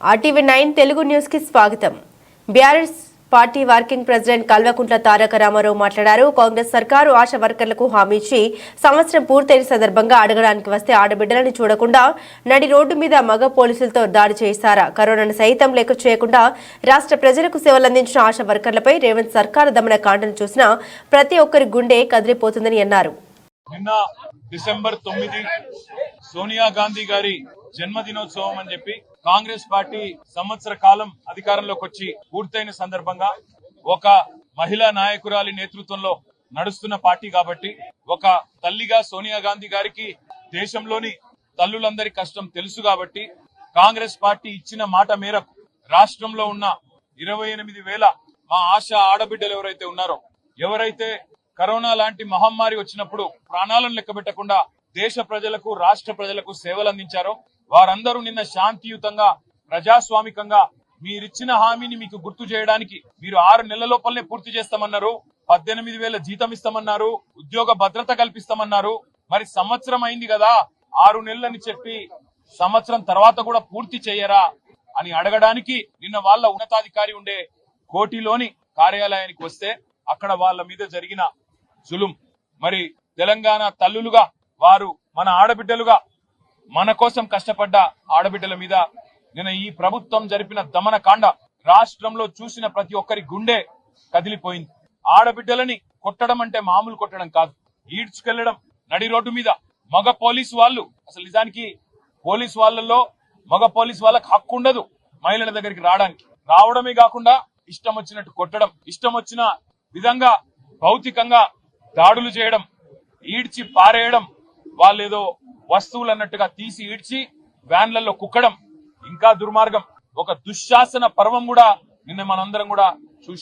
RTV nine Telugu న్యూస్కి స్వాగతం. BRS party working president Kalvakuntla Taraka Ramarao మాట్లాడారు. కాంగ్రెస్ సర్కారు ఆశా వర్కర్లకు హామీ ఇచ్చి సంవత్సరం పూర్తయిన సందర్భంగా అడగడానికి వస్తే ఆడబిడ్డలని చూడకుండా నడి రోడ్డు మీద మగ పోలీసులతో దాడి చేశారా? కరోనాను సైతం లెక్క చేయకుండా రాష్ట్ర ప్రజలకు సేవలందించిన ఆశా వర్కర్లపై రేవంత్ సర్కారు దమన కాండను చూసినా ప్రతి ఒక్కరి గుండె కదిలిపోతుందని అన్నారు. నిన్న డిసెంబర్ తొమ్మిది సోనియా గాంధీ గారి జన్మదినోత్సవం అని చెప్పి కాంగ్రెస్ పార్టీ సంవత్సర కాలం అధికారంలోకి వచ్చి పూర్తయిన సందర్భంగా ఒక మహిళా నాయకురాలి నేతృత్వంలో నడుస్తున్న పార్టీ కాబట్టి ఒక తల్లిగా సోనియా గాంధీ గారికి దేశంలోని తల్లులందరి కష్టం తెలుసు కాబట్టి కాంగ్రెస్ పార్టీ ఇచ్చిన మాట మేరకు రాష్ట్రంలో ఉన్న ఇరవై ఎనిమిది వేల మా ఆశ ఆడబిడ్డలు ఎవరైతే ఉన్నారో ఎవరైతే కరోనా లాంటి మహమ్మారి వచ్చినప్పుడు ప్రాణాలను లెక్క పెట్టకుండా దేశ ప్రజలకు రాష్ట్ర ప్రజలకు సేవలు అందించారో వారందరూ నిన్న శాంతియుతంగా ప్రజాస్వామికంగా మీరిచ్చిన హామీని మీకు గుర్తు చేయడానికి మీరు ఆరు నెలల లోపలనే పూర్తి చేస్తామన్నారు పద్దెనిమిది వేల జీతం ఇస్తామన్నారు ఉద్యోగ భద్రత కల్పిస్తామన్నారు. మరి సంవత్సరం అయింది కదా ఆరు నెలలని చెప్పి సంవత్సరం తర్వాత కూడా పూర్తి చేయరా అని అడగడానికి నిన్న వాళ్ళ ఉన్నతాధికారి ఉండే కోటిలోని కార్యాలయానికి వస్తే అక్కడ వాళ్ళ మీద జరిగిన జులుం. మరి తెలంగాణ తల్లులుగా వారు మన ఆడబిడ్డలుగా మన కోసం కష్టపడ్డ ఆడబిడ్డల మీద నిన్న ఈ ప్రభుత్వం జరిపిన దమన కాండ రాష్ట్రంలో చూసిన ప్రతి ఒక్కరి గుండె కదిలిపోయింది. ఆడబిడ్డలని కొట్టడం అంటే మామూలు కొట్టడం కాదు. ఈడ్చుకెళ్ళడం నడి రోడ్డు మీద మగ పోలీసు వాళ్ళు అసలు నిజానికి పోలీస్ వాళ్ళల్లో మగ పోలీస్ వాళ్ళకి హక్కు ఉండదు మహిళల దగ్గరికి రావడానికి. రావడమే కాకుండా ఇష్టం వచ్చినట్టు కొట్టడం ఇష్టం వచ్చిన విధంగా భౌతికంగా దాడులు చేయడం ఈడ్చి పారేయడం వాళ్ళేదో వస్తువులు అన్నట్టుగా తీసి ఈడ్చి వ్యాన్లలో కుక్కడం ఇంకా దుర్మార్గం. ఒక దుశ్శాసన పర్వం కూడా నిన్న మనందరం కూడా